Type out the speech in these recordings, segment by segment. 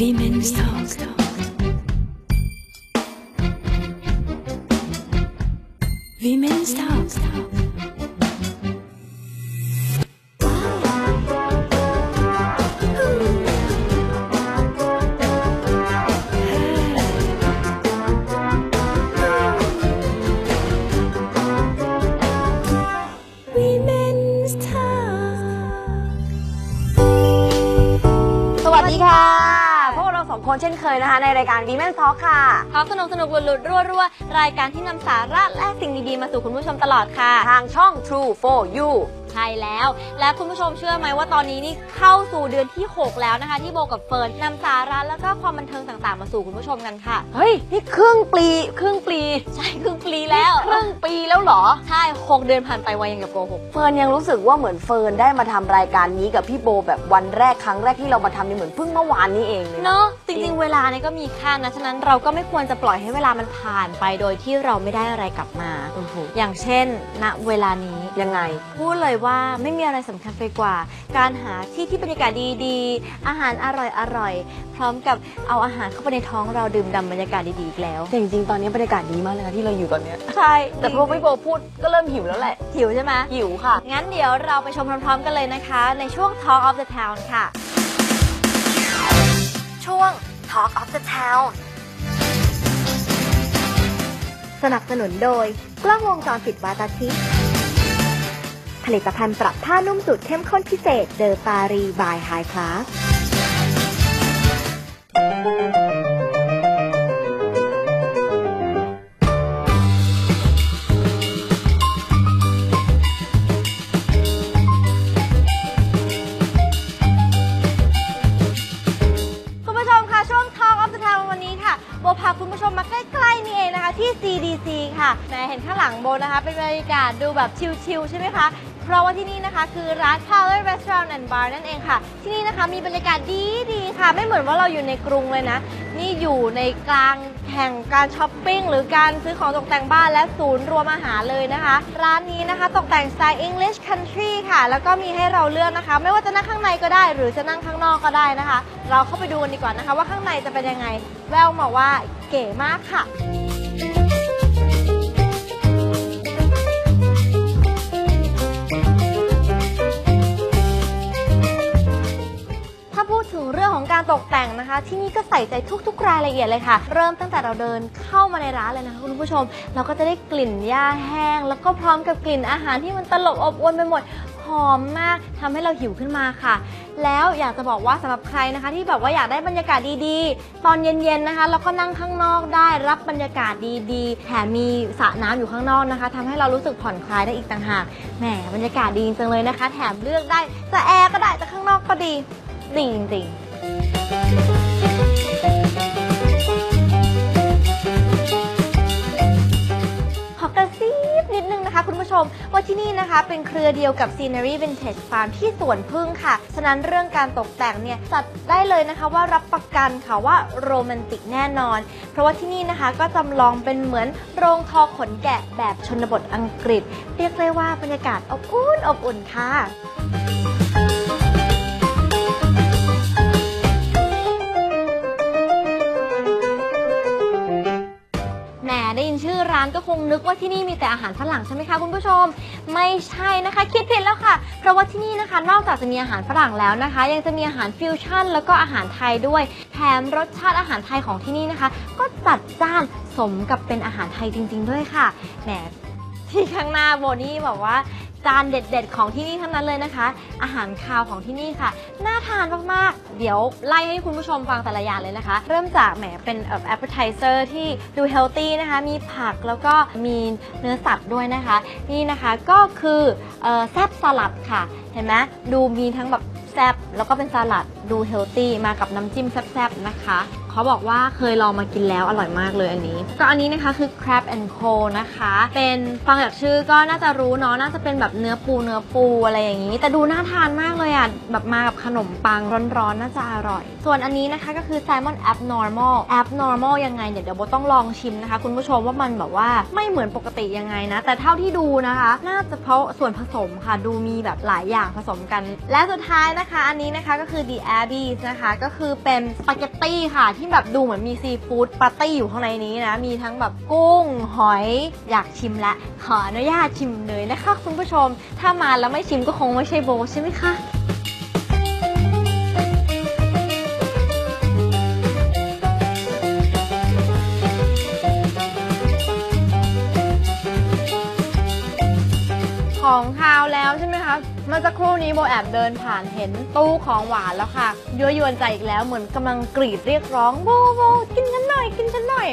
Women's Talk. Women's Talk. เราสองคนเช่นเคยนะคะในรายการ Women Talk ค่ะทอล์กสนุกสนุกหลุดๆรั่วๆรายการที่นำสาระและสิ่งดีๆมาสู่คุณผู้ชมตลอดค่ะ ทางช่อง True for You ใช่แล้ว และคุณผู้ชมเชื่อไหมว่าตอนนี้นี่เข้าสู่เดือนที่ 6 แล้วนะคะ ที่โบกับเฟิร์นนำสาระแล้วก็ความบันเทิงต่างๆ มาสู่คุณผู้ชมกันค่ะ เฮ้ย นี่ครึ่งปีครึ่งปีใช่ครึ่งปีแล้ว ครึ่งปีแล้วเหรอ ใช่ 6 เดือนผ่านไปไวยังกับโกหกเฟิร์นยังรู้สึกว่าเหมือนเฟิร์นได้มาทำรายการนี้กับพี่โบแบบวันแรกครั้งแรกที่เรามาทำนี่เหมือนเพิ่งเมื่อวานนี้เองเลยเนาะจริงๆ เวลาเนี่ยก็มีค่านะฉะนั้นเราก็ไม่ควรจะปล่อยให้เวลามันผ่านไปโดยที่เราไม่ได้อะไรกลับมาโอ้โหอย่างเช่น ณเวลานี้ยังไง พูดเลยว่าไม่มีอะไรสำคัญไปกว่า การหาที่ที่บรรยากาศดีๆ อาหารอร่อยๆ พร้อมกับเอาอาหารเข้าไปในท้องเราดื่มด่ำบรรยากาศดีๆอีกแล้ว แต่จริงๆ ตอนนี้บรรยากาศดีมากเลยนะที่เราอยู่ตอนเนี้ยใช่ แต่พอพี่โบพูดก็เริ่มหิวแล้วแหละ หิวใช่ไหมหิวค่ะ งั้นเดี๋ยวเราไปชมพร้อมๆกันเลยนะคะ ในช่วง Talk of the Town ค่ะ ช่วง Talk of the Town สนับสนุนโดย กล้องวงจรปิดวาตาชิ ผลิตภัณฑ์ปรับผ้านุ่มสูตรเข้มข้นพิเศษเดอปารีบายไฮคลาสคุณผู้ชมคะช่วง Talk of the Town วันนี้ค่ะโบพาคุณผู้ชมมาใกล้ๆนี่เองนะคะที่ CDC ค่ะแหมเห็นข้างหลังโบนะคะ เป็นบรรยากาศดูแบบชิลๆใช่ไหมคะ เพราะว่าที่นี่นะคะคือร้าน Power Restaurant and Bar นั่นเองค่ะ ที่นี่นะคะมีบรรยากาศดีๆค่ะ ไม่เหมือนว่าเราอยู่ในกรุงเลยนะ นี่อยู่ในกลางแห่งการช้อปปิ้งหรือการซื้อของตกแต่งบ้านและศูนย์รวมอาหารเลยนะคะ ร้านนี้นะคะตกแต่งสไตล์ English Country ค่ะ แล้วก็มีให้เราเลือกนะคะ ไม่ว่าจะนั่งข้างในก็ได้ หรือจะนั่งข้างนอกก็ได้นะคะ เราเข้าไปดูกันดีกว่านะคะ ว่าข้างในจะเป็นยังไง แววมาว่าเก๋มากค่ะ การตกแต่งนะคะ ที่นี่ก็ใส่ใจทุกๆ รายละเอียดเลยค่ะ เริ่มตั้งแต่เราเดินเข้ามาในร้านเลยนะคะคุณผู้ชม เราก็จะได้กลิ่นหญ้าแห้ง แล้วก็พร้อมกับกลิ่นอาหารที่มันตลบอบอวนไปหมดหอมมากทำให้เราหิวขึ้นมาค่ะ แล้วอยากจะบอกว่าสำหรับใครนะคะ ที่แบบว่าอยากได้บรรยากาศดีๆ ตอนเย็นๆนะคะแล้วก็นั่งข้างนอกได้รับบรรยากาศดีๆแถมมีสระน้ำอยู่ข้างนอกนะคะทำให้เรารู้สึกผ่อนคลายได้อีกต่างหากแหมบรรยากาศดีจริงเลยนะคะ แถมเลือกได้จะแอร์ก็ได้จะข้างนอกก็ดีดีจริงๆ ชม ว่าที่นี่นะคะเป็นเครือเดียวกับ Scenery Vintage Farm ที่สวนพึ่งค่ะ ฉะนั้นเรื่องการตกแต่งเนี่ยจัดได้เลยนะคะว่ารับประกันค่ะว่าโรแมนติกแน่นอน เพราะว่าที่นี่นะคะก็จำลองเป็นเหมือนโรงทอขนแกะแบบชนบทอังกฤษ เรียกได้ว่าบรรยากาศอบอุ่นอบอุ่นค่ะ นึกว่าที่นี่มีแต่อาหารฝรั่งใช่ไหมคะคุณผู้ชม ไม่ใช่นะคะ คิดผิดแล้วค่ะ เพราะว่าที่นี่นะคะ นอกจากจะมีอาหารฝรั่งแล้วนะคะ ยังจะมีอาหารฟิวชั่น แล้วก็อาหารไทยด้วย แถมรสชาติอาหารไทยของที่นี่นะคะ ก็จัดจ้านสมกับเป็นอาหารไทยจริง ๆ ด้วยค่ะแหมที่ข้างหน้าโบนี่บอกว่า จานเด็ด ๆ ของที่นี่ทั้งนั้นเลยนะคะ อาหารคาวของที่นี่ค่ะ น่าทานมาก ๆ เดี๋ยวไล่ให้คุณผู้ชมฟังแต่ละอย่างเลยนะคะ เริ่มจากแหมเป็นเอ่อ appetizer ที่ดูเฮลตี้นะคะ มีผักแล้วก็มีเนื้อสัตว์ด้วยนะคะ นี่นะคะก็คือเอ่อแซบสลัดค่ะ เห็นไหมดูมีทั้งแบบแซบแล้วก็เป็นสลัด ดูเฮลตี้มากับน้ำจิ้มแซบๆนะคะเขาบอกว่าเคยลองมากินแล้วอร่อยมากเลยอันนี้ ก็อันนี้นะคะคือ crab and co นะคะ เป็นฟังจากชื่อก็น่าจะรู้เนาะน่าจะเป็นแบบเนื้อปูเนื้อปูอะไรอย่างนี้ แต่ดูน่าทานมากเลยอะแบบมากับขนมปังร้อนๆ น่าจะอร่อย ส่วนอันนี้นะคะก็คือ salmon abnormal abnormal ยังไงเนี่ยเดี๋ยวโบต้องลองชิมนะคะ คุณผู้ชมว่ามันแบบว่าไม่เหมือนปกติยังไงนะ แต่เท่าที่ดูนะคะ น่าจะเพราะส่วนผสมค่ะดูมีแบบหลายอย่างอย่างผสมกัน และสุดท้ายนะคะ อันนี้นะคะก็คือ The Abbeys นะคะ ก็คือเป็นสปาเกตตี้ค่ะ ที่แบบดูเหมือนมีซีฟู้ดปาร์ตี้อยู่ข้างในนี้นะ มีทั้งแบบกุ้ง หอย อยากชิมและ ขออนุญาตชิมเลยนะคะคุณผู้ชม ถ้ามาแล้วไม่ชิมก็คงไม่ใช่โบใช่ไหมคะของคาวแล้วใช่ไหม เมื่อสักครู่นี้โบแอบเดินผ่านเห็นตู้ของหวานแล้วค่ะยั่วยวนใจอีกแล้วเหมือนกำลังกรีดเรียกร้องโบโบกินฉันหน่อยกินฉันหน่อย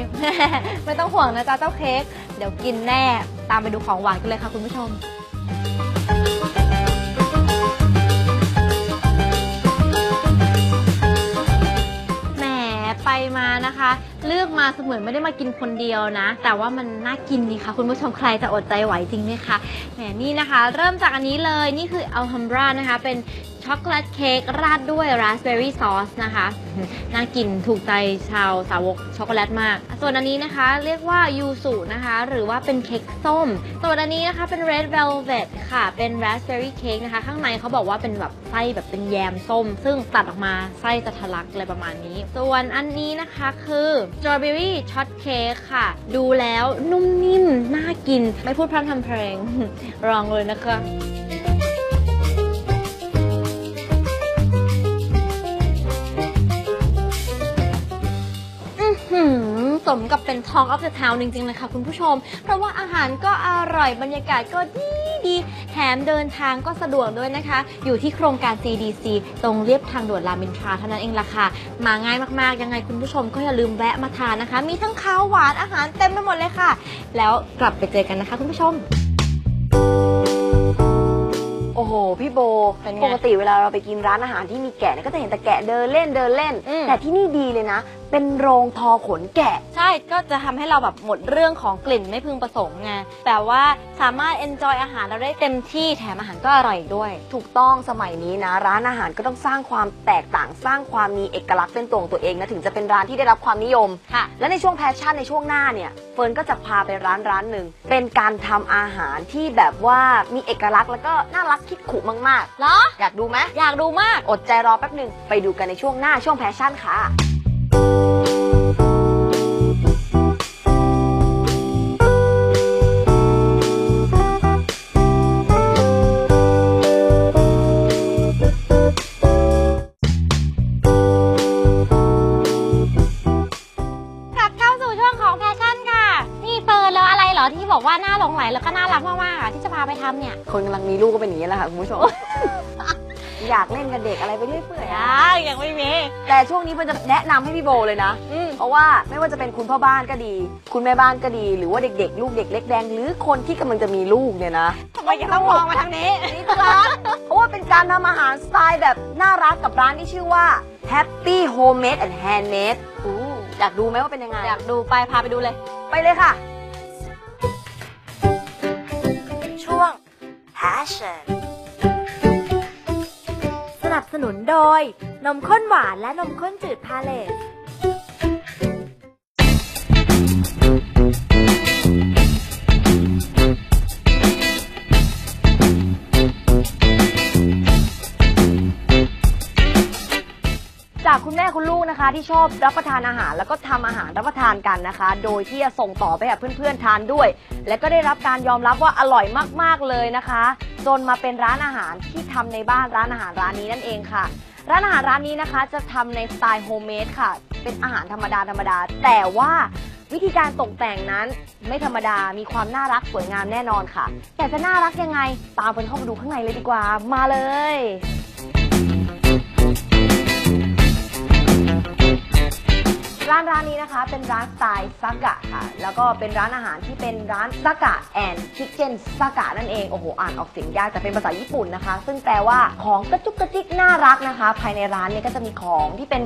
ไม่ต้องห่วงนะจ๊ะเจ้าเค้กเดี๋ยวกินแน่ตามไปดูของหวานกันเลยค่ะคุณผู้ชมแหม เลือกมาเสมือนไม่ได้มากินคนเดียวนะ แต่ว่ามันน่ากินนี่ค่ะ คุณผู้ชมใครจะอดใจไหวจริงไหมคะแหมนี่นะคะ เริ่มจากอันนี้เลยนี่คืออัลฮัมบรานะคะ เป็น ช็อกโกแลตเค้กราดด้วยราสเบอร์รี่ซอสนะคะ น่ากินถูกใจชาวสาวกช็อกโกแลตมาก ส่วนอันนี้นะคะเรียกว่ายูสุนะคะ หรือว่าเป็นเค้กส้ม ส่วนอันนี้นะคะเป็น red velvet ค่ะ เป็นราสเบอร์รี่เค้กนะคะ ข้างในเขาบอกว่าเป็นแบบไส้แบบเป็นแยมส้ม ซึ่งตัดออกมาไส้จะทะลักอะไรประมาณนี้ ส่วนอันนี้นะคะคือ strawberry shot cake ค่ะ ดูแล้วนุ่มนิ่มน่ากิน ไม่พูดพร่ำทำเพลงลองเลยนะคะ สมกับเป็น Talk of the Town จริงๆเลยค่ะคุณผู้ชม เพราะว่าอาหารก็อร่อยบรรยากาศก็ดีดีแถมเดินทางก็สะดวกด้วยนะคะ อยู่ที่โครงการ CDC ตรงเรียบทางด่วนรามอินทราเท่านั้นเองล่ะค่ะ มาง่ายมากๆ ยังไงคุณผู้ชมก็อย่าลืมแวะมาทานนะคะ มีทั้งข้าวหวานอาหารเต็มไปหมดเลยค่ะ แล้วกลับไปเจอกันนะคะคุณผู้ชม โอ้โห พี่โบ เป็นไงปกติเวลาเราไปกินร้านอาหารที่มีแกะเนี่ยก็จะเห็นแต่แกะเดินเล่นเดินเล่น อืม แต่ที่นี่ดีเลยนะ เป็นโรงทอขนแกะ ใช่ก็จะทำให้เราแบบหมดเรื่องของกลิ่นไม่พึงประสงค์ไงแต่ว่าสามารถ enjoy อาหารเราได้เต็มที่แถมอาหารก็อร่อยอีกด้วย ถูกต้องสมัยนี้นะ ร้านอาหารก็ต้องสร้างความแตกต่างสร้างความมีเอกลักษณ์เป็นตัวของตัวเองนะถึงจะเป็นร้านที่ได้รับความนิยม ค่ะ และในช่วงแพชชั่นในช่วงหน้าเนี่ยเฟิร์นก็จะพาไปร้านร้านหนึ่งเป็นการทำอาหารที่แบบว่ามีเอกลักษณ์แล้วก็น่ารักคิดขู่มากเหรอ ๆ อยากดูไหมอยากดูมาก อดใจรอแป๊บหนึ่งไปดูกันในช่วงหน้าช่วงแพชชั่นค่ะ เนี่ยคนกำลังมีลูกก็เป็นอย่างนี้แหละค่ะคุณผู้ชม อยากเล่นกับเด็กอะไรไปเรื่อยๆอะยังยังไม่มี แต่ช่วงนี้มันจะแนะนำให้พี่โบเลยนะ อืม เพราะว่าไม่ว่าจะเป็นคุณพ่อบ้านก็ดี คุณแม่บ้านก็ดี หรือว่าเด็กๆ ลูกเด็กเล็กแดง หรือคนที่กำลังจะมีลูกเนี่ยนะทำไมยังต้องมองมาทางนี้นี่คือร้านเพราะว่าเป็นการทำอาหารสไตล์แบบน่ารักกับร้านที่ชื่อว่า Happy Homemade and Handmade อู้อยากดูไหมว่าเป็นยังไงอยากดูไปพาไปดูเลย ไปเลยค่ะ Passion สนับสนุนโดย นมข้นหวานและนมข้นจืดพาเลต คุณแม่คุณลูกนะคะ ที่ชอบรับประทานอาหาร แล้วก็ทำอาหารรับประทานกันนะคะ โดยที่จะส่งต่อไปให้เพื่อนๆทานด้วย และก็ได้รับการยอมรับว่าอร่อยมากๆเลยนะคะ จนมาเป็นร้านอาหารที่ทำในบ้านร้านอาหารร้านนี้นั่นเองค่ะ ร้านอาหารร้านนี้นะคะจะทำในสไตล์โฮมเมดค่ะ เป็นอาหารธรรมดาธรรมดา แต่ว่าวิธีการตกแต่งนั้นไม่ธรรมดา มีความน่ารักสวยงามแน่นอนค่ะ แต่จะน่ารักยังไง ตามเฟิร์นเข้าไปดูข้างในเลยดีกว่า มาเลย ร้านร้านนี้นะคะเป็นร้านสไตล์ซากะค่ะ แล้วก็เป็นร้านอาหารที่เป็นร้านซากะแอนคิเช่นซากะนั่นเอง โอ้โห อ่านออกเสียงยากแต่เป็นภาษาญี่ปุ่นนะคะ ซึ่งแปลว่าของกระจุกกระจิกน่ารักนะคะ ภายในร้านเนี่ยก็จะมีของที่เป็น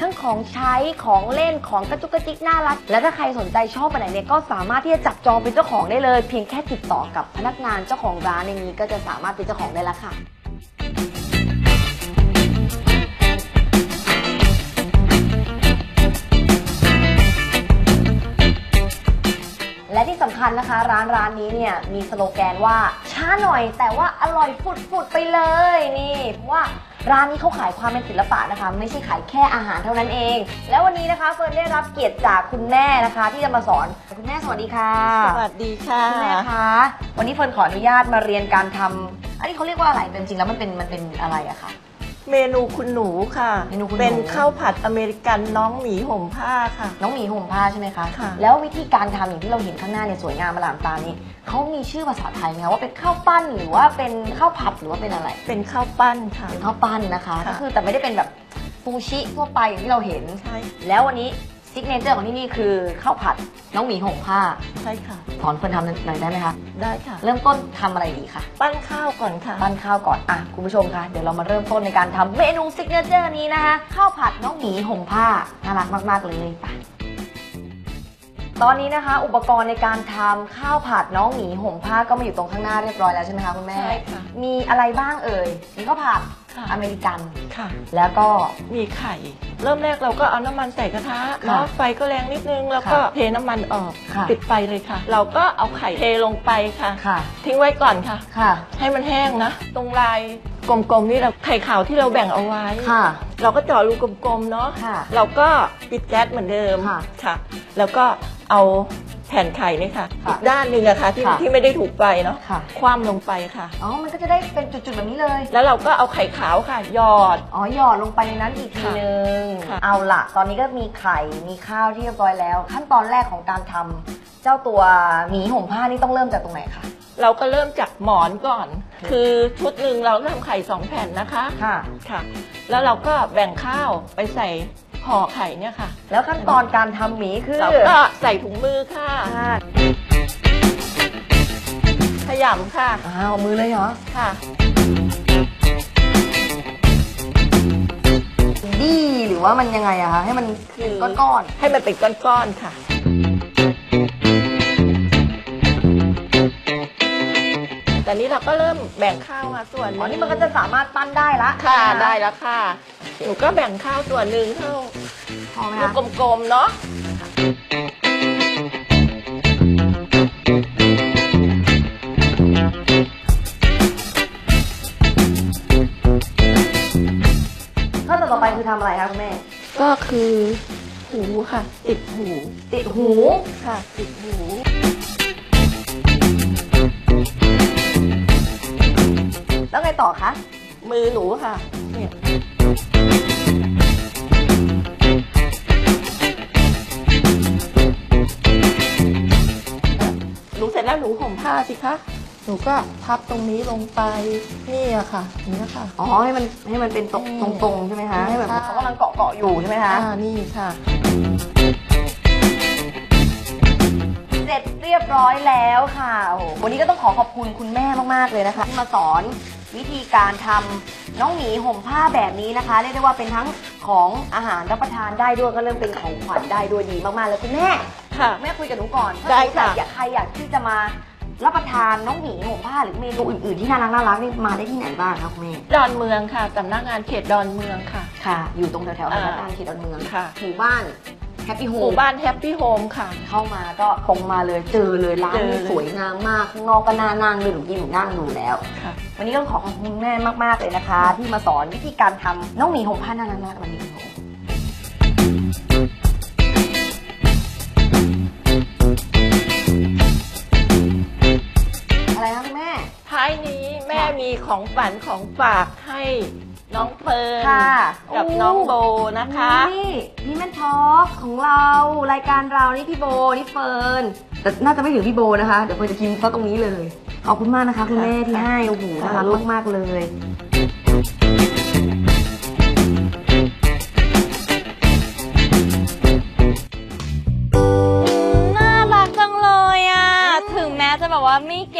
ทั้งของใช้ของเล่นของกระจุกกระจิกน่ารัก และถ้าใครสนใจชอบอันไหนเนี่ยก็สามารถที่จะจับจองเป็นเจ้าของได้เลย เพียงแค่ติดต่อกับพนักงานเจ้าของร้านในนี้ก็จะสามารถเป็นเจ้าของได้แล้วค่ะ นะคะ ร้านร้านนี้เนี่ยมีสโลแกนว่าช้าหน่อยแต่ว่าอร่อยฟุดๆไปเลยนี่เพราะว่าร้านนี้เขาขายความเป็นศิลปะนะคะ ไม่ใช่ขายแค่อาหารเท่านั้นเอง แล้ววันนี้นะคะเฟิร์นได้รับเกียรติจากคุณแม่นะคะ ที่จะมาสอนคุณแม่สวัสดีค่ะสวัสดีค่ะคุณแม่คะวันนี้เฟิร์นขออนุญาตมาเรียนการทำอันนี้เขาเรียกว่าอะไรเป็นจริงแล้วมันเป็นมันเป็นอะไรอะคะ เมนูคุณหนูค่ะ เมนูคุณหนู เป็นข้าวผัดอเมริกันน้องหมีห่มผ้าค่ะ น้องหมีห่มผ้าใช่ไหมคะ ค่ะ แล้ววิธีการทำอย่างที่เราเห็นข้างหน้าเนี่ยสวยงามมาหลามตานี้ เขามีชื่อภาษาไทยไหมคะว่าเป็นข้าวปั้นหรือว่าเป็นข้าวผัดหรือว่าเป็นอะไร เป็นข้าวปั้นค่ะ เป็นข้าวปั้นนะคะ ค่ะ ก็คือแต่ไม่ได้เป็นแบบซูชิทั่วไปอย่างที่เราเห็น ใช่ แล้ววันนี้ ซิกเนเจอร์ของที่นี่คือข้าวผัดน้องหมีห่มผ้า ใช่ค่ะ สอนเฟิร์นทำหน่อยได้ไหมคะ ได้ค่ะ เริ่มต้นทำอะไรดีคะปั้นข้าวก่อนค่ะ ปั้นข้าวก่อน อะ คุณผู้ชมคะ เดี๋ยวเรามาเริ่มต้นในการทำเมนูซิกเนเจอร์นี้นะคะ ข้าวผัดน้องหมีห่มผ้า น่ารักมาก ๆ เลยไปตอนนี้นะคะ อุปกรณ์ในการทำข้าวผัดน้องหมีห่มผ้าก็มาอยู่ตรงข้างหน้าเรียบร้อยแล้วใช่ไหมคะคุณแม่ใช่ค่ะ มีอะไรบ้างเอ่ย มีข้าวผัดค่ะ อเมริกันค่ะ แล้วก็ มีไข่ เริ่มแรกเราก็เอาน้ำมันใส่กระทะเนาะไฟก็แรงนิดนึง แล้วก็ค่ะเทน้ำมันออกค่ะ ปิดไฟเลยค่ะ เราก็เอาไข่เทลงไปค่ะ ค่ะทิ้งไว้ก่อนค่ะ ค่ะให้มันแห้งนะ ตรงลายกลมๆนี่เราไข่ขาวที่เราแบ่งเอาไว้ ค่ะ เราก็เจาะรูกลมๆเนาะ ค่ะเราก็ปิดแก๊สเหมือนเดิมค่ะค่ะแล้วก็เอา แผ่นไข่นี่ค่ะ ค่ะอีกด้านหนึ่งอะค่ะที่ค่ะที่ไม่ได้ถูกไฟเนาะค่ะ คว่ำลงไปค่ะ อ๋อ มันก็จะได้เป็นจุดๆแบบนี้เลย แล้วเราก็เอาไข่ขาวค่ะหยอด อ๋อ หยอดลงไปในนั้นอีกทีค่ะนึง ค่ะ เอาละตอนนี้ก็มีไข่ มีข้าวที่เรียบร้อยแล้ว ขั้นตอนแรกของการทำเจ้าตัวหมีห่มผ้านี่ต้องเริ่มจากตรงไหนคะ เราก็เริ่มจากหมอนก่อน คือชุดหนึ่งเราทำไข่สองแผ่นนะคะ ค่ะ ค่ะ แล้วเราก็แบ่งข้าวไปใส่ ห่อไข่เนี่ยค่ะแล้วขั้นตอนการทำหมีคือเราก็ใส่ถุงมือค่ะค่ะขยำค่ะอ้าวมือเลยเหรอค่ะ ดีหรือว่ามันยังไงอะคะให้มันคือเป็นก้อนให้มันเป็นก้อนๆค่ะแต่นี้เราก็เริ่มแบ่งข้าวมาส่วนๆหอ๋องนี่มันก็จะสามารถปั้นได้ละค่ะใช่หมได้แล้วค่ะหนูก็แบ่งข้าวส่วนหนึ่งเท่า พอไหมลูกคะกลมๆเนาะขั้นตอนต่อไปคือทำอะไรคะคุณแม่ ก็คือหูค่ะ ติดหูติดหู ค่ะ ติดหู แล้วไงต่อคะ มือหนูค่ะเนี่ย ผ้าสิคะ หนูก็พับตรงนี้ลงไปนี่อะค่ะนี่นะคะ อ๋อให้มันให้มันเป็นตรงอืมตรงๆใช่ไหมคะให้แบบค่ะเขากำลังเกาะเกาะๆอยู่ใช่ไหมคะ อ่านี่ค่ะ เสร็จเรียบร้อยแล้วค่ะโอ้โหวันนี้ก็ต้องขอขอบคุณคุณแม่มากๆเลยนะคะ ที่มาสอนวิธีการทำน้องหมีห่มผ้าแบบนี้นะคะ เรียกได้ว่าเป็นทั้งของอาหารรับประทานได้ด้วยก็เริ่มเป็นของขวัญได้ด้วยดีมากๆเลยคุณแม่ค่ะแม่คุยกับหนูก่อนถ้าได้สมมุติค่ะ อยากใครอยากที่จะมา รับประทานน้องหมีห่มผ้าหรือเมนูอื่นๆที่น่ารักน่ารักๆนี่มาได้ที่ไหนบ้างคะคุณแม่ดอนเมืองค่ะสำนักงานเขตดอนเมืองค่ะ ค่ะ อยู่ตรงแถวๆอ่าสำนักงานเขตดอนเมืองค่ะหมู่บ้านแฮปปี้โฮหมู่มบ้านแฮปปี้โฮมค่ะ เข้ามาก็ตรงมาเลยเจอเลยร้านเจอนี่เลยสวยงามมากข้างนอกก็น่านั่งเลยหนูกินหนูนั่งดูแล้วค่ะวันนี้ก็ต้องขอขอบคุณแม่มากๆเลยนะคะ ที่มาสอนวิธีการทำน้องหมีห่มผ้าน่ารักๆวันนี้ ม่มีของฝันของฝากให้น้องเฟิร์นค่ะ กับโอ้น้องโบนะคะ นี่นี่แม่ทอล์กของเรารายการเรานี่พี่โบนี่เฟิร์นแต่น่าจะไม่ถึงพี่โบนะคะ เดี๋ยวเฟิร์นจะกินซะตรงนี้เลย ขอบคุณมากนะคะคุณแม่ที่ให้โอ้โหน่ารักมากๆเลย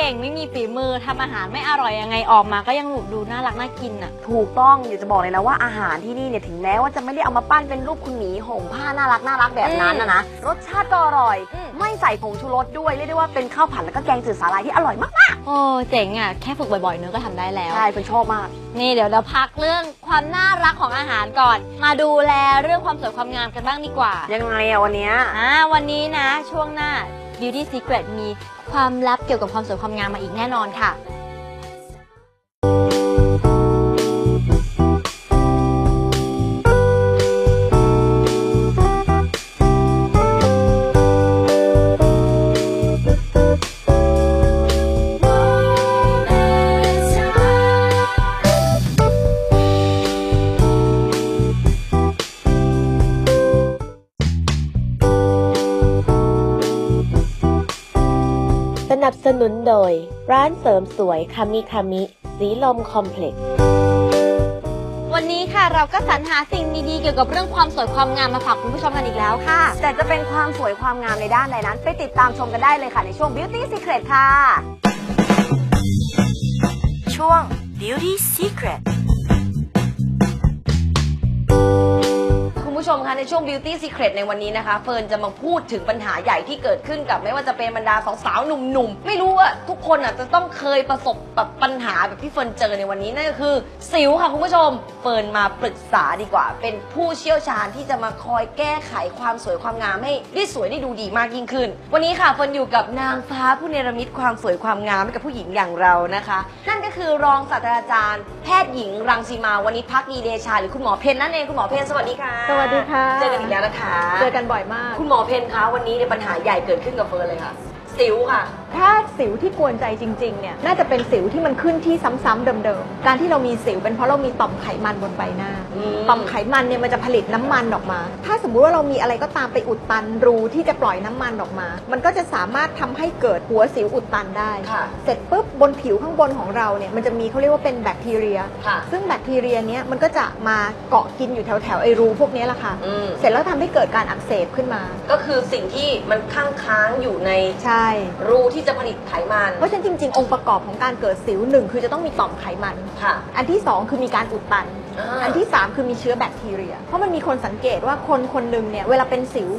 ก่งไม่มีฝีมือทำอาหารไม่อร่อยยังไงออกมาก็ยังดูน่ารักน่ากินอะ ถูกต้องอยากจะบอกเลยนะว่าอาหารที่นี่เนี่ยถึงแม้ว่าจะไม่ได้เอามาปั้นเป็นรูปคุณหมีห่มผ้าน่ารักน่ารักแบบนั้นนะนะรสชาติก็อร่อย อืม ไม่ใส่ผงชูรสด้วยเรียกได้ว่าเป็นข้าวผัดแล้วก็แกงจืดสาหร่ายที่อร่อยมากโอ้เจ๋งอะแค่ฝึกบ่อยๆเนื้อก็ทำได้แล้ว ๆใช่เฟิร์นชอบมาก นี่เดี๋ยวเราพักเรื่องความน่ารักของอาหารก่อน มาดูแลเรื่องความสวยความงามกันบ้างดีกว่ายังไงอะวันเนี้ย อ่าวันนี้นะช่วงหน้า Beauty Secret มี ความลับเกี่ยวกับความสวยความงามมาอีกแน่นอนค่ะ สนับสนุนโดย ร้านเสริมสวยคามิคามิ สีลมคอมเพล็กซ์ วันนี้ค่ะเราก็สรรหาสิ่งดีๆเกี่ยวกับเรื่องความสวยความงามมาฝากคุณผู้ชมกันอีกแล้วค่ะ แต่จะเป็นความสวยความงามในด้านใดนั้น ไปติดตามชมกันได้เลยค่ะในช่วง Beauty Secret ค่ะ ช่วง Beauty Secret ผู้ชมคะในช่วง Beauty Secret ในวันนี้นะคะ เฟิร์นจะมาพูดถึงปัญหาใหญ่ที่เกิดขึ้นกับไม่ว่าจะเป็นบรรดาสาวๆหนุ่มๆ ไม่รู้ว่าทุกคนอะจะต้องเคยประสบแบบปัญหาแบบที่เฟิร์นเจอในวันนี้นั่นก็คือ สิวค่ะคุณผู้ชม เฟิร์นมาปรึกษาดีกว่า เป็นผู้เชี่ยวชาญที่จะมาคอยแก้ไขความสวยความงามให้ได้สวยได้ดูดีมากยิ่งขึ้น วันนี้ค่ะเฟิร์นอยู่กับนางฟ้าผู้เนรมิตความสวยความงามให้กับผู้หญิงอย่างเรานะคะ นั่นก็คือรองศาสตราจารย์ แพทย์หญิงรังสีมาวันนี้พักดีเดชาหรือคุณหมอเพนนั่นเองคุณหมอเพนสวัสดีค่ะสวัสดีค่ะ เจอกันอีกแล้วนะคะ เจอกันบ่อยมาก คุณหมอเพนคะวันนี้ในยปัญหาใหญ่เกิดขึ้นกับเฟิร์นเลยค่ะ สิวค่ะถ้าสิวที่กวนใจจริงๆเนี่ยน่าจะเป็นสิวที่มันขึ้นที่ซ้ำๆเดิมๆ การที่เรามีสิวเป็นเพราะเรามีต่อมไขมันบนใบหน้าอืมต่อมไขมันเนี่ยมันจะผลิตน้ำมันออกมา ถ้าสมมุติว่าเรามีอะไรก็ตามไปอุดตันรูที่จะปล่อยน้ำมันออกมา มันก็จะสามารถทำให้เกิดหัวสิวอุดตันได้ค่ะเสร็จปุ๊บบนผิวข้างบนของเราเนี่ยมันจะมีเขาเรียกว่าเป็นแบคทีเรียค่ะซึ่งแบคทีเรียเนี้ยมันก็จะมาเกาะกินอยู่แถวๆไอรูพวกเนี้ยแหละค่ะอืมเสร็จแล้วทำให้เกิดการอักเสบขึ้นมา ก็คือสิ่งที่มันค้างค้างๆอยู่ในใช่รูที่จะผลิตไขมัน เพราะฉะนั้นจริง ๆ องค์ประกอบของการเกิดสิวหนึ่งคือจะต้องมีต่อมไขมัน ค่ะ อันที่สองคือมีการอุดตัน อ่า อันที่สามคือมีเชื้อแบคทีเรีย เพราะมันมีคนสังเกตว่าคนคนหนึ่งเนี่ยเวลาเป็นสิว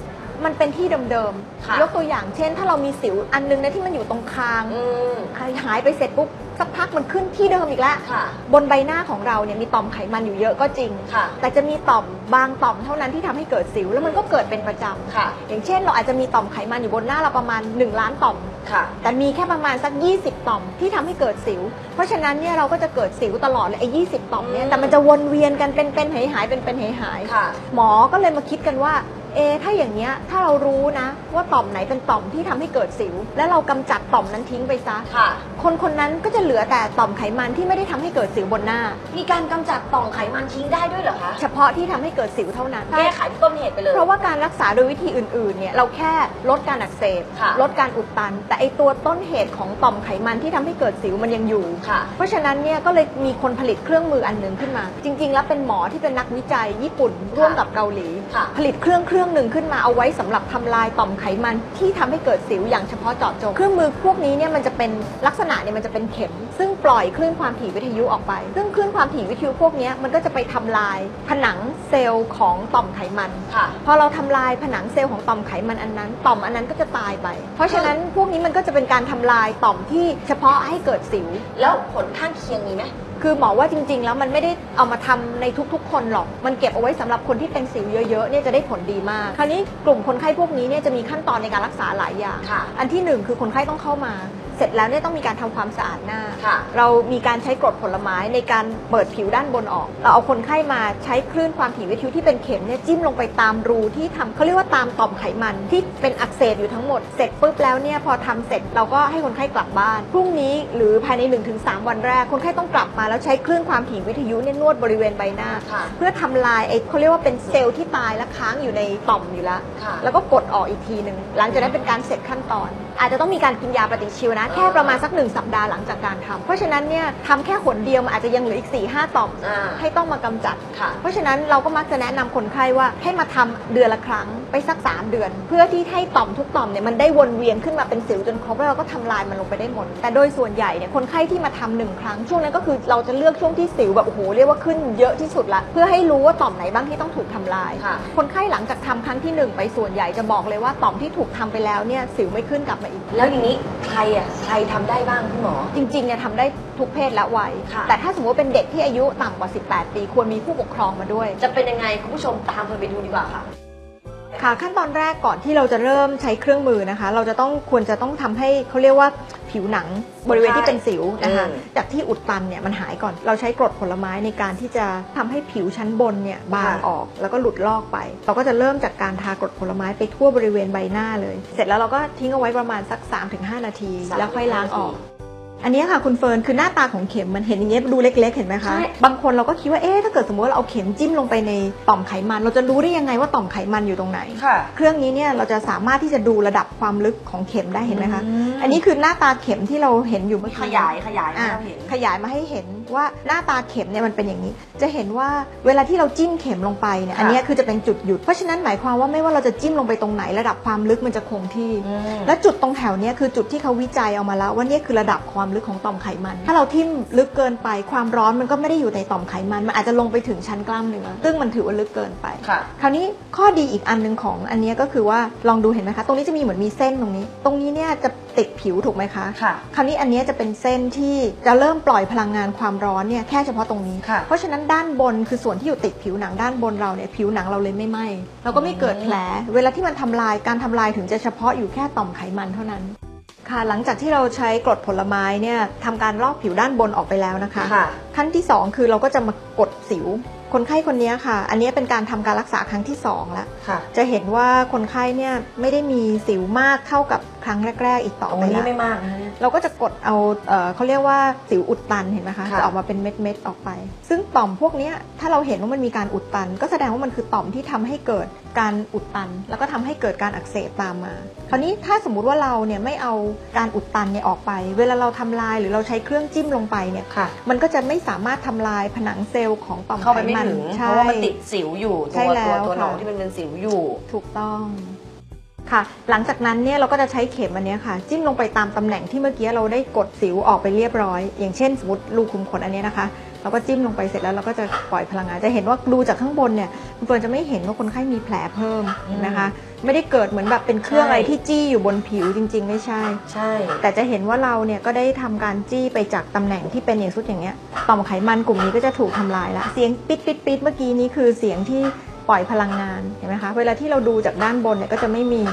มันเป็นที่เดิมค่ะ ๆ ยกตัวอย่างเช่น ถ้าเรามีสิวอันนึงนะที่มันอยู่ตรงคาง อืม หายไปเสร็จปุ๊บ สักพักมันขึ้นที่เดิมอีกแล้วค่ะ บนใบหน้าของเราเนี่ยมีต่อมไขมันอยู่เยอะก็จริง ค่ะ แต่จะมีต่อมบางต่อมเท่านั้นที่ทำให้เกิดสิว แล้วมันก็เกิดเป็นประจำค่ะ อย่างเช่น เราอาจจะมีต่อมไขมันอยู่บนหน้าเราประมาณ 1 ล้านต่อม ค่ะ แต่มีแค่ประมาณสัก 20 ต่อมที่ทำให้เกิดสิว เพราะฉะนั้นเนี่ยเราก็จะเกิดสิวตลอดเลยไอ้ยีต่อมเนี่ยอืมแต่มันจะวนเวียนกันเป็นเป็นหายหายเป็นเป็นหายหายค่ะ หมอก็เลยมาคิดกันว่า เอะถ้าอย่างเนี้ยถ้าเรารู้นะว่าต่อมไหนเป็นต่อมที่ทำให้เกิดสิว แล้วเรากำจัดต่อมนั้นทิ้งไปซะค่ะ คนคนนั้นก็จะเหลือแต่ต่อมไขมันที่ไม่ได้ทำให้เกิดสิวบนหน้า มีการกำจัดต่อมไขมันทิ้งได้ด้วยเหรอคะเฉพาะที่ทำให้เกิดสิวเท่านั้นแก้ไขที่ต้นเหตุไปเลยเพราะว่าการรักษาโดยวิธีอื่นๆเนี่ยเราแค่ลดการอักเสบค่ะลดการอุดตัน แต่ไอตัวต้นเหตุของต่อมไขมันที่ทำให้เกิดสิวมันยังอยู่ค่ะ เพราะฉะนั้นเนี่ยก็เลยมีคนผลิตเครื่องมืออันหนึ่งขึ้นมา จริง ๆ แล้วเป็นหมอที่เป็นนักวิจัยญี่ปุ่นร่วมกับเกาหลีค่ะผลิตเครื่องเครื่องหนึ่งขึ้นมาเอาไว้สำหรับทำลายต่อมไขมันที่ทำให้เกิดสิวอย่างเฉพาะเจาะจงเครื่องมือพวกนี้เนี่ยมันจะเป็นลักษณะเนี่ยมันจะเป็นเข็ม ซึ่งปล่อยคลื่นความถี่วิทยุออกไป ซึ่งคลื่นความถี่วิทยุพวกเนี้ยมันก็จะไปทำลายผนังเซลล์ของต่อมไขมันค่ะพอเราทำลายผนังเซลล์ของต่อมไขมันอันนั้น ต่อมอันนั้นก็จะตายไป เพราะฉะนั้นพวกนี้มันก็จะเป็นการทำลายต่อมที่เฉพาะให้เกิดสิว แล้วผลข้างเคียงมีไหม คือหมอว่าจริง ๆ แล้วมันไม่ได้เอามาทำในทุกๆ คนหรอก มันเก็บเอาไว้สำหรับคนที่เป็นสิวเยอะๆเนี่ยจะได้ผลดีมาก คราวนี้กลุ่มคนไข้พวกนี้เนี่ยจะมีขั้นตอนในการรักษาหลายอย่างค่ะอันที่หนึ่งคือคนไข้ต้องเข้ามา เสร็จแล้วเนี่ยต้องมีการทำความสะอาดหน้าค่ะเรามีการใช้กรดผลไม้ในการเปิดผิวด้านบนออก เราเอาคนไข้มาใช้คลื่นความถี่วิทยุที่เป็นเข็มเนี่ยจิ้มลงไปตามรูที่ทำเขาเรียกว่าตามต่อมไขมันที่เป็นอักเสบอยู่ทั้งหมด เสร็จปุ๊บแล้วเนี่ยพอทำเสร็จเราก็ให้คนไข้กลับบ้าน พรุ่งนี้หรือภายใน 1-3 วันแรก คนไข้ต้องกลับมาแล้วใช้คลื่นความถี่วิทยุเนี่ยนวดบริเวณใบหน้าค่ะเพื่อทำลายไอ้เขาเรียกว่าเป็นเซลล์ที่ตายและค้างอยู่ในต่อมอยู่แล้วค่ะแล้วก็กดออกอีกทีหนึ่งหลังจากนั้นเป็นการเสร็จขั้นตอน อาจจะต้องมีการกินยาปฏิชีวนะแค่ประมาณสักหนึ่งสัปดาห์หลังจากการทำเพราะฉะนั้นเนี่ยทำแค่หนเดียวมันอาจจะยังเหลืออีก4ี่ห้าต่อมอ่าให้ต้องมากำจัด ค่ะ เพราะฉะนั้นเราก็มักจะแนะนำคนไข้ว่าให้มาทำเดือนละครั้งไปสัก 3 เดือน เพื่อที่ให้ต่อมทุกต่อมเนี่ยมันได้วนเวียนขึ้นมาเป็นสิวจนครบแล้วเราก็ทำลายมันลงไปได้หมด แต่โดยส่วนใหญ่เนี่ยคนไข้ที่มาทำหนึ่งครั้งช่วงนั้นก็คือเราจะเลือกช่วงที่สิวแบบโอ้โหเรียกว่าขึ้นเยอะที่สุดละเพื่อให้รู้ว่าต่อมไหนบ้างที่ต้องถูกทำลาย ค่ะ คนไข้หลังจากทำครั้งที่หนึ่งไปส่วนใหญ่จะบอกเลยว่าต่อมที่ถูกทำไปแล้วเนี่ยสิวไม่ขึ้นกลับมาอีก แล้วอย่างนี้ใครอะใครทำได้บ้างคุณหมอ จริงๆเนี่ยทำได้ทุกเพศและวัย ค่ะ แต่ถ้าสมมติว่าเป็นเด็กที่อายุต่ำกว่า 18 ปีควรมีผู้ปกครองมาด้วย จะเป็นยังไงคุณผู้ชมตามเฟิร์นไปดูดีกว่าค่ะ ค่ะขั้นตอนแรกก่อนที่เราจะเริ่มใช้เครื่องมือนะคะ เราจะต้องควรจะต้องทำให้เขาเรียกว่า ผิวหนังบริเวณที่เป็นสิวนะคะอืม จากที่อุดตันเนี่ยมันหายก่อน เราใช้กรดผลไม้ในการที่จะทำให้ผิวชั้นบนเนี่ยบางออกแล้วก็หลุดลอกไป เราก็จะเริ่มจากการทากรดผลไม้ไปทั่วบริเวณใบหน้าเลย เสร็จแล้วเราก็ทิ้งเอาไว้ประมาณสัก 3-5 นาที แล้วค่อยล้างออก อันนี้ค่ะคุณเฟิร์นคือหน้าตาของเข็มมันเห็นอย่างเงี้ยดูเล็ก ๆ เห็นไหมคะ ใช่ บางคนเราก็คิดว่าเอ๊ะถ้าเกิดสมมติว่าเราเอาเข็มจิ้มลงไปในต่อมไขมัน เราจะรู้ได้ยังไงว่าต่อมไขมันอยู่ตรงไหน ค่ะ เครื่องนี้เนี่ยเราจะสามารถที่จะดูระดับความลึกของเข็มได้เห็นไหมคะ อืม อันนี้คือหน้าตาเข็มที่เราเห็นอยู่เมื่อขกี้ยายขยายให้อะเราเห็น ขยายมาให้เห็นว่าหน้าตาเข็มเนี่ยมันเป็นอย่างนี้ จะเห็นว่าเวลาที่เราจิ้มเข็มลงไปเนี่ยค่ะ อันเนี้ยคือจะเป็นจุดหยุด เพราะฉะนั้นหมายความว่าไม่ว่าเราจะจิ้มลงไปตรงไหนระดับความลึกมันจะคงที่ อืม และจุดตรงแถวเนี้ยคือจุดที่เขาวิจัยเอามาแล้วว่าเนี่ยคือระดับความลึกของต่อมไขมัน ถ้าเราทิ่มลึกเกินไปความร้อนมันก็ไม่ได้อยู่ในต่อมไขมัน มันอาจจะลงไปถึงชั้นกล้ามเนื้อซึ่งมันถือว่าลึกเกินไป ค่ะ คราวนี้ข้อดีอีกอันหนึ่งของอันเนี้ยก็คือว่าลองดูเห็นไหมคะ ตรงนี้จะมีเหมือนมีเส้นตรงนี้ ตรงนี้เนี่ยจะติดผิวถูกไหมคะ ค่ะ คราวนี้อันเนี้ยจะเป็นเส้นที่จะเริ่มปล่อยพลังงานความร้อนเนี่ยแค่เฉพาะตรงนี้ ค่ะ เพราะฉะนั้นด้านบนคือส่วนที่อยู่ติดผิวหนังด้านบนเราเนี่ยผิวหนังเราเลยไม่ไหม้เราก็ไม่เกิดแผล เวลาที่มันทำลายการทำลายถึงจะเฉพาะอยู่แค่ต่อมไขมันเท่านั้น ค่ะหลังจากที่เราใช้กรดผลไม้เนี่ยทำการลอกผิวด้านบนออกไปแล้วนะคะ ค่ะ ขั้นที่ 2 คือเราก็จะมากดสิว คนไข้คนนี้ค่ะ อันนี้เป็นการทำการรักษาครั้งที่2แล้วค่ะจะเห็นว่าคนไข้เนี่ยไม่ได้มีสิวมากเท่ากับครั้งแรก ๆ อีกต่อตรงไปนี้แล้วไม่มากนะคะเนี่ยเราก็จะกดเอาเอ่อเขาเรียกว่าสิวอุดตันเห็นไหมคะค่ะจะออกมาเป็นเม็ดๆออกไป ซึ่งต่อมพวกเนี้ยถ้าเราเห็นว่ามันมีการอุดตัน ก็แสดงว่ามันคือต่อมที่ทำให้เกิดการอุดตัน แล้วก็ทำให้เกิดการอักเสบตามมา คราวนี้ถ้าสมมุติว่าเราเนี่ยไม่เอาการอุดตันเนี่ยออกไป เวลาเราทำลายหรือเราใช้เครื่องจิ้มลงไปเนี่ยค่ะมันก็จะไม่สามารถทำลายผนังเซลล์ของต่อมเข้าไขไปไม่มันถึงใช่เพราะว่ามันติดสิวอยู่ใช่ตัวแล้ตัววตัวหนองค่ะ ที่มันเป็นสิวอยู่ ถูกต้องค่ะ หลังจากนั้นเนี่ยเราก็จะใช้เข็มอันเนี้ยค่ะ จิ้มลงไปตามตำแหน่งที่เมื่อกี้เราได้กดสิวออกไปเรียบร้อย อย่างเช่นสมมติรูขุมขนอันเนี้ยนะคะ เราก็จิ้มลงไปเสร็จแล้วเราก็จะปล่อยพลังงานจะเห็นว่าดูจากข้างบนเนี่ยคุณเฟิร์นจะไม่เห็นว่าคนไข้มีแผลเพิ่มเห็นนะคะ ไม่ได้เกิดเหมือนแบบเป็นเครื่องใช่อะไรที่จี้อยู่บนผิวจริง ๆ ไม่ใช่ ใช่ แต่จะเห็นว่าเราเนี่ยก็ได้ทำการจี้ไปจากตำแหน่งที่เป็นอย่างสุดอย่างเงี้ยต่อมไขมันกลุ่มนี้ก็จะถูกทำลายละเสียงปิดปิดปิดเมื่อกี้นี้คือเสียงที่ปล่อยพลังงานเห็นไหมคะเวลาที่เราดูจากด้านบนเนี่ยก็จะไม่มี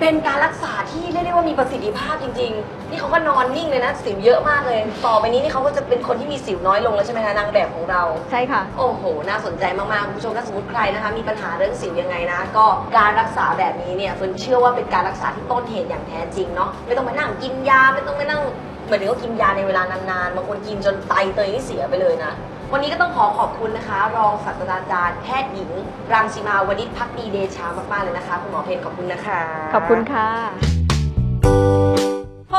เป็นการรักษาที่เรียกได้ว่ามีประสิทธิภาพจริง ๆ นี่เขาก็นอนนิ่งเลยนะ สิวเยอะมากเลย ต่อไปนี้นี่เขาก็จะเป็นคนที่มีสิวน้อยลงแล้วใช่ไหมคะนางแบบของเรา ใช่ค่ะ โอ้โห น่าสนใจมากๆ คุณผู้ชมถ้าสมมติใครนะคะ มีปัญหาเรื่องสิวยังไงนะ ก็การรักษาแบบนี้เนี่ยเฟิร์นเชื่อว่าเป็นการรักษาที่ต้นเหตุอย่างแท้จริงเนาะ ไม่ต้องมานั่งกินยา ไม่ต้องมานั่งเหมือนถึงก็กินยาในเวลานานๆ บางคนกินจนไตเตยนี่เสียไปเลยนะ วันนี้ก็ต้องขอขอบคุณนะคะ รองศาสตราจารย์แพทย์หญิง รังสีมาวณิชพักดีเดชามากๆเลยนะคะ คุณหมอเพนขอบคุณนะคะ ขอบคุณค่ะ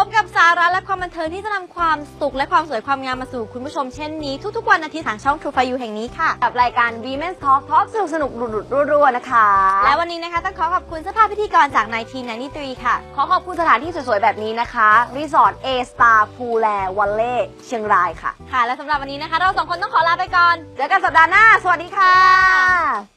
บกับสาระและความบันเทิงที่จะนำความสุขและความสวยความงามมาสู่คุณผู้ชมเช่นนี้ ทุกๆวันอาทิตย์ทางช่อง True for You แห่งนี้ค่ะ กับรายการ Women's Talk Talk สนุกสนุกๆหลุดๆรัวๆนะคะ และวันนี้นะคะต้องขอขอบคุณเสื้อผ้าพิธีกรจาก1993ค่ะ ขอขอบคุณสถานที่สวยๆแบบนี้นะคะรีสอร์ท A Star พูแลวัลเล่เชียงรายค่ะ ค่ะ และสำหรับวันนี้นะคะ เราสองคนต้องขอลาไปก่อน เจอกันสัปดาห์หน้า สวัสดีค่ะ